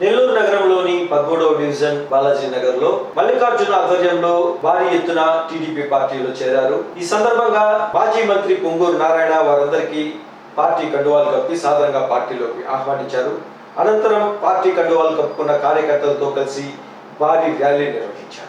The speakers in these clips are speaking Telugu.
నెల్లూరు నగరంలోని పదమూడవ డివిజన్ బాలాజీ నగర్లో మల్లికార్జున ఆధ్వర్యంలో భారీ ఎత్తున టీడీపీ పార్టీలో చేరారు. ఈ సందర్భంగా మాజీ మంత్రి పొంగూరు నారాయణ వారందరికీ పార్టీ కండువాలు కప్పి సాధారణంగా పార్టీలోకి ఆహ్వానించారు. అనంతరం పార్టీ కండువాలు కప్పుకున్న కార్యకర్తలతో కలిసి భారీ ర్యాలీ నిర్వహించారు.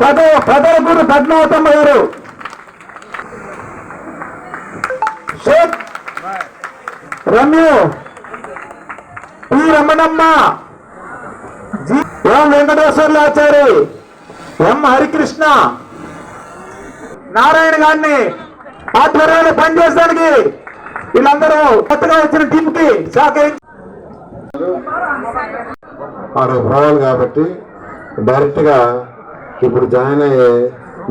పద పదలకూరు పద్మావతమ్మ గారు. Shaik రమ్యు P Ramanamma. M Venkateswarlu Achari. M Harikrishna. Narayana గారిని ఆధ్వర్యాలు పనిచేసడానికి వీళ్ళందరూ కొత్తగా వచ్చిన టీం కి సహకరించి ఆరు పోవాలి కాబట్టి డైరెక్ట్గా ఇప్పుడు జాయిన్ అయ్యే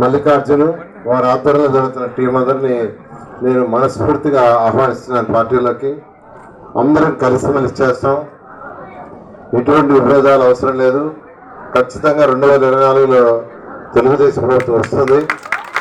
మల్లికార్జున్ వారి ఆధ్వర్యంలో జరుగుతున్న టీం అందరినీ నేను మనస్ఫూర్తిగా ఆహ్వానిస్తున్నాను పార్టీలోకి. అందరం కలిసిమెలిసి చేస్తాం. ఎటువంటి విభేదాలు అవసరం లేదు. ఖచ్చితంగా రెండు వేల ఇరవై నాలుగులో తెలుగుదేశం ప్రభుత్వం వస్తుంది.